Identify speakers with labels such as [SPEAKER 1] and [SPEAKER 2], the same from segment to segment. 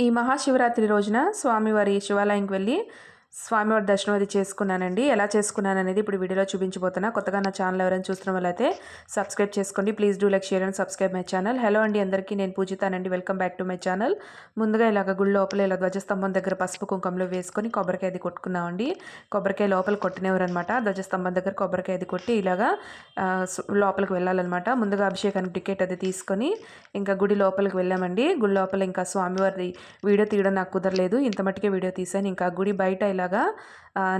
[SPEAKER 1] ఈ మహాశివరాత్రి రోజున స్వామివారి శివాలయంకి వెళ్ళి స్వామివారి దర్శనం అది చేసుకున్నానండి. ఎలా చేసుకున్నాను అనేది ఇప్పుడు వీడియోలో చూపించబోతున్నా. కొత్తగా నా ఛానల్ ఎవరైనా చూస్తున్న వాళ్ళైతే సబ్స్క్రైబ్ చేసుకోండి. Please do like share and subscribe my channel. Hello అండి అందరికీ నేను పూజితానండి. Welcome back to my channel. ముందుగా ఇలాగ గుడి లోపల ఇలా ధ్వజస్తంభం దగ్గర పసుపు కుంకంలో వేసుకొని కొబ్బరికాయ అది కొట్టుకున్నామండి. కొబ్బరికాయ లోపల కొట్టినవరనమాట ధ్వజస్తంభం దగ్గర కొబ్బరికాయ అది కొట్టి ఇలాగా లోపలికి వెళ్ళాలన్నమాట. ముందుగా అభిషేకానికి టికెట్ అది తీసుకొని ఇంకా గుడి లోపలికి వెళ్ళామండి. గుడి లోపల ఇంకా స్వామివారి వీడియో తీయడం నాకు కుదరలేదు. ఇంత మట్టుకే వీడియో తీసాను ఇంకా గుడి బయట ఇలా ఇలాగా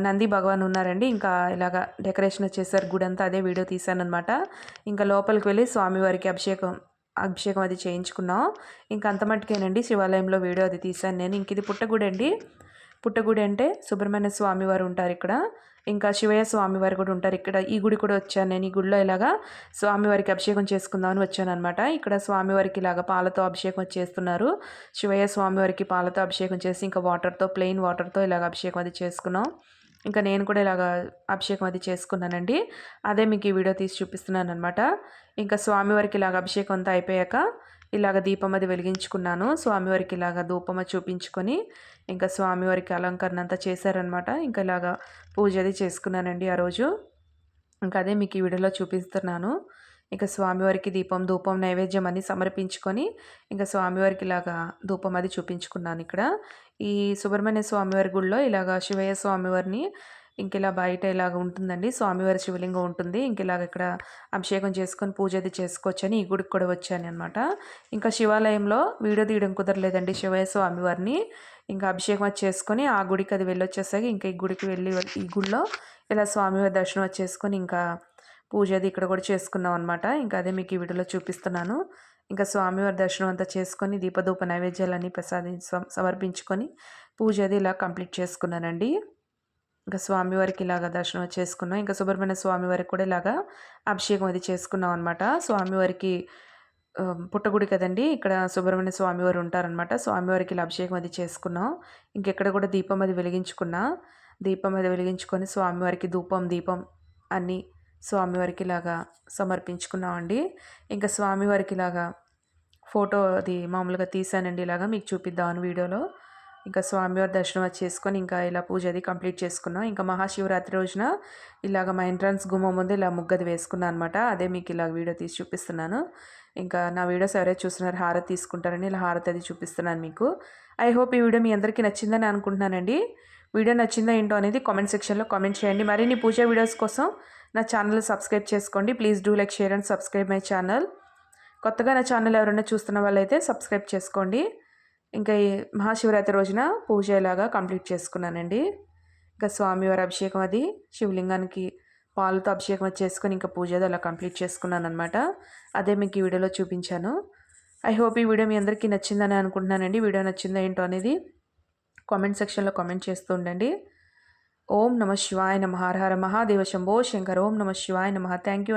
[SPEAKER 1] నంది భగవాన్ ఉన్నారండి. ఇంకా ఇలాగా డెకరేషన్ చేశారు గుడి అంతా అదే వీడియో తీశాను అనమాట ఇంకా లోపలికి వెళ్ళి స్వామివారికి అభిషేకం అభిషేకం అది చేయించుకున్నాం. ఇంకా అంత మట్టుకేనండి శివాలయంలో వీడియో అది తీశాను నేను. ఇంక ఇది పుట్టగుడి అండి పుట్టగుడి అంటే సుబ్రహ్మణ్య స్వామి వారు ఉంటారు ఇక్కడ. ఇంకా శివయ్య స్వామివారు కూడా ఉంటారు. ఇక్కడ ఈ గుడి కూడా వచ్చాను నేను. ఈ గుడిలో ఇలాగా స్వామివారికి అభిషేకం చేసుకుందామని వచ్చాను అనమాట ఇక్కడ స్వామివారికి ఇలాగ పాలతో అభిషేకం చేస్తున్నారు. శివయ్య స్వామివారికి పాలతో అభిషేకం చేసి ఇంకా వాటర్తో ప్లెయిన్ వాటర్తో ఇలాగ అభిషేకం అది చేసుకున్నాం. ఇంకా నేను కూడా ఇలాగ అభిషేకం అది చేసుకున్నానండి. అదే మీకు ఈ వీడియో తీసి చూపిస్తున్నాను అనమాట ఇంకా స్వామివారికి ఇలాగ అభిషేకం అంతా అయిపోయాక ఇలాగ దీపం అది వెలిగించుకున్నాను. స్వామివారికి ఇలాగ ధూపమ చూపించుకొని ఇంకా స్వామివారికి అలంకరణ అంతా చేశారనమాట ఇంకా ఇలాగ పూజ అది చేసుకున్నానండి ఆ రోజు. ఇంకా అదే మీకు ఈ వీడియోలో చూపిస్తున్నాను. ఇంకా స్వామివారికి దీపం ధూపం నైవేద్యం అని సమర్పించుకొని ఇంకా స్వామివారికి ఇలాగా ధూపం అది చూపించుకున్నాను ఇక్కడ. ఈ సుబ్రహ్మణ్య స్వామివారి గుడిలో ఇలాగ శివయ్య స్వామివారిని ఇంక ఇలా బయట ఇలాగ ఉంటుందండి. స్వామివారి శివలింగం ఉంటుంది. ఇంక ఇలాగ ఇక్కడ అభిషేకం చేసుకొని పూజ అది చేసుకోవచ్చని ఈ గుడికి కూడా వచ్చాను అనమాట ఇంకా శివాలయంలో వీడియో తీయడం కుదరలేదండి శివయ స్వామివారిని. ఇంకా అభిషేకం అది చేసుకొని ఆ గుడికి అది వెళ్ళొచ్చేసాక ఇంకా ఈ గుడికి వెళ్ళి ఈ గుడిలో ఇలా స్వామివారి దర్శనం వచ్చేసుకొని ఇంకా పూజ అది ఇక్కడ కూడా చేసుకున్నాం అనమాట ఇంకా అదే మీకు ఈ వీడియోలో చూపిస్తున్నాను. ఇంకా స్వామివారి దర్శనం అంతా చేసుకొని దీపధూప నైవేద్యాలన్నీ ప్రసాది సమర్పించుకొని పూజ అది ఇలా కంప్లీట్ చేసుకున్నానండి. ఇంకా స్వామివారికి ఇలాగా దర్శనం చేసుకున్నాం. ఇంకా సుబ్రహ్మణ్య స్వామివారికి కూడా ఇలాగా అభిషేకం అది చేసుకున్నాం అనమాట స్వామివారికి పుట్టగుడి కదండి ఇక్కడ సుబ్రహ్మణ్య స్వామివారు ఉంటారనమాట స్వామివారికి ఇలా అభిషేకం అది చేసుకున్నాం. ఇంకెక్కడ కూడా దీపం అది వెలిగించుకున్నా. దీపం అది వెలిగించుకొని స్వామివారికి ధూపం దీపం అన్నీ స్వామివారికి ఇలాగా సమర్పించుకున్నామండి. ఇంకా స్వామివారికి ఇలాగా ఫోటో అది మామూలుగా తీసానండి ఇలాగా మీకు చూపిద్దామని వీడియోలో. ఇంకా స్వామివారి దర్శనం చేసుకొని ఇంకా ఇలా పూజ అది కంప్లీట్ చేసుకున్నాం. ఇంకా మహాశివరాత్రి రోజున ఇలాగ మా ఎంట్రన్స్ గుమ్మం ముందు ఇలా ముగ్గది వేసుకున్నాను అనమాట అదే మీకు ఇలా వీడియో తీసి చూపిస్తున్నాను. ఇంకా నా వీడియోస్ ఎవరైతే చూస్తున్నారు హారతి తీసుకుంటారని ఇలా హారతి అది చూపిస్తున్నాను మీకు. ఐ హోప్ ఈ వీడియో మీ అందరికీ నచ్చిందని అనుకుంటున్నానండి. వీడియో నచ్చిందా ఏంటో అనేది కామెంట్ సెక్షన్లో కామెంట్ చేయండి. మరిన్ని పూజ వీడియోస్ కోసం నా ఛానల్ సబ్స్క్రైబ్ చేసుకోండి. Please do like share and subscribe my channel. కొత్తగా నా ఛానల్ ఎవరైనా చూస్తున్న వాళ్ళైతే సబ్స్క్రైబ్ చేసుకోండి. ఇంకా ఈ మహాశివరాత్రి రోజున పూజ ఇలాగా కంప్లీట్ చేసుకున్నానండి. ఇంకా స్వామివారి అభిషేకం అది. శివలింగానికి పాలతో అభిషేకం చేసుకొని ఇంకా పూజ అలా కంప్లీట్ చేసుకున్నాను అనమాట అదే మీకు ఈ వీడియోలో చూపించాను. ఐ హోప్ ఈ వీడియో మీ అందరికీ నచ్చిందని అనుకుంటున్నానండి. వీడియో నచ్చిందా ఏంటో అనేది కామెంట్ సెక్షన్లో కామెంట్ చేస్తూ ఉండండి. ఓం నమ శివాయ నమ. హర హర మహాదేవ శంభో శంకర్. ఓం నమ శివాయ నమ. Thank you